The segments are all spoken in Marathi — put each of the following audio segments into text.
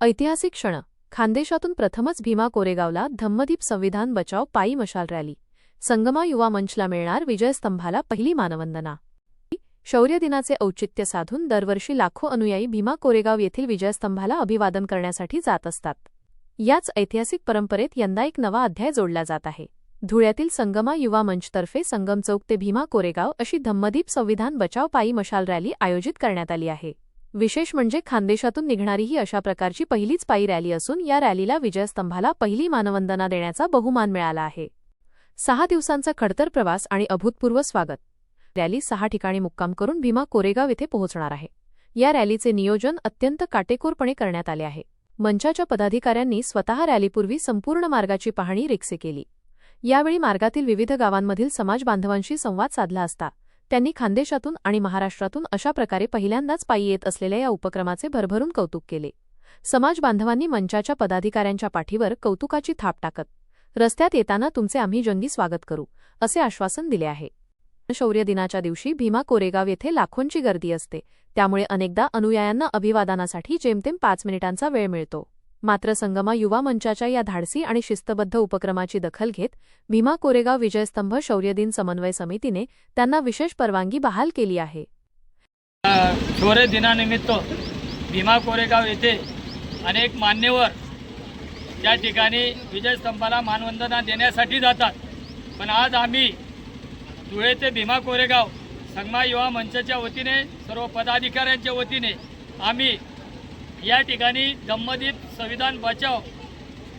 ऐतिहासिक क्षण. खानदेशातून प्रथमच भीमा कोरेगावला धम्मदीप संविधान बचाव पायी मशाल रॅली. संगमा युवा मंचला मिळणार विजयस्तंभाला पहिली मानवंदना. शौर्य दिनाचे औचित्य साधून दरवर्षी लाखो अनुयायी भीमा कोरेगाव येथील विजयस्तंभाला अभिवादन करण्यासाठी जात असतात. याच ऐतिहासिक परंपरेत यंदा एक नवा अध्याय जोडला जात आहे. धुळ्यातील संगमा युवा मंचतर्फे संगम चौक ते भीमा कोरेगाव अशी धम्मदीप संविधान बचाव पायी मशाल रॅली आयोजित करण्यात आली आहे. विशेष म्हणजे खानदेशातून निघणारी ही अशा प्रकारची पहिलीच पायी रॅली असून या रॅलीला विजयस्तंभाला पहिली मानवंदना देण्याचा बहुमान मिळाला आहे. सहा दिवसांचा खडतर प्रवास आणि अभूतपूर्व स्वागत. रॅली सहा ठिकाणी मुक्काम करून भीमा कोरेगाव येथे पोहोचणार आहे. या रॅलीचे नियोजन अत्यंत काटेकोरपणे करण्यात आले आहे. मंचाच्या पदाधिकाऱ्यांनी स्वतः रॅलीपूर्वी संपूर्ण मार्गाची पाहणी रिक्से केली. यावेळी मार्गातील विविध गावांमधील समाजबांधवांशी संवाद साधला असता त्यांनी खानदेशातून आणि महाराष्ट्रातून अशा प्रकारे पहिल्यांदाच पायी येत असलेल्या या उपक्रमाचे भरभरून कौतुक केले. समाज बांधवांनी मंचाच्या पदाधिकाऱ्यांच्या पाठीवर कौतुकाची थाप टाकत रस्त्यात येताना तुमचे आम्ही जंगी स्वागत करू असे आश्वासन दिले आहे. शौर्य दिनाच्या दिवशी भीमा कोरेगाव येथे लाखोंची गर्दी असते. त्यामुळे अनेकदा अनुयायांना अभिवादनासाठी जेमतेम पाच मिनिटांचा वेळ मिळतो. मात्र संगमा युवा मंचाच्या या धाडसी आणि शिस्तबद्ध उपक्रमाची दखल घेत भीमा कोरेगाव विजयस्तंभ शौर्यदिन समन्वय समितीने त्यांना विशेष परवानगी बहाल केली आहे. शौर्य दिनानिमित्त भीमा कोरेगाव येथे अनेक मान्यवर त्या ठिकाणी विजयस्तंभाला मानवंदना देण्यासाठी जातात. पण आज आम्ही धुळे ते भीमा कोरेगाव संगमा युवा मंचाच्या वतीने सर्व पदाधिकाऱ्यांच्या वतीने आम्ही या ठिकाणी धम्मदीप संविधान बचाव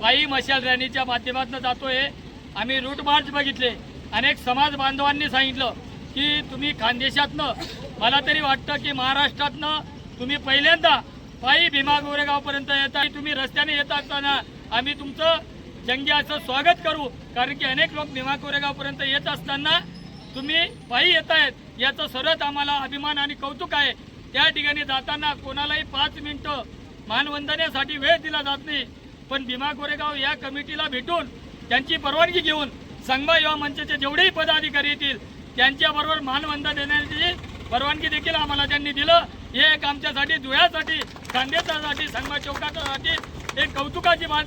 पायी मशाल रॅलीच्या माध्यमातून जातोय. आम्ही रूट मार्च बघितले. अनेक समाज बांधवांनी सांगितलं की तुम्ही खानदेशातनं मला तरी वाटतं की महाराष्ट्रातनं तुम्ही पहिल्यांदा पायी भीमा गोरेगावपर्यंत येता. तुम्ही रस्त्याने येत असताना आम्ही तुमचं जंगी असं स्वागत करू. कारण की अनेक लोक भीमा कोरेगावपर्यंत येत असताना तुम्ही पायी येत आहेत याचं सर्वात आम्हाला अभिमान आणि कौतुक आहे. त्या ठिकाणी जाताना कोणालाही पाच मिनिटं मानवंदनेसाठी वेळ दिला जात नाही. पण भीमा कोरेगाव या कमिटीला भेटून त्यांची परवानगी घेऊन संगमा युवा मंचाचे जेवढेही पदाधिकारी येतील त्यांच्याबरोबर मानवंदन देण्याची परवानगी देखील आम्हाला त्यांनी दिलं. हे एक आमच्यासाठी धुळ्यासाठी खांदेशासाठी संगमा चौकासाठी एक कौतुकाची बात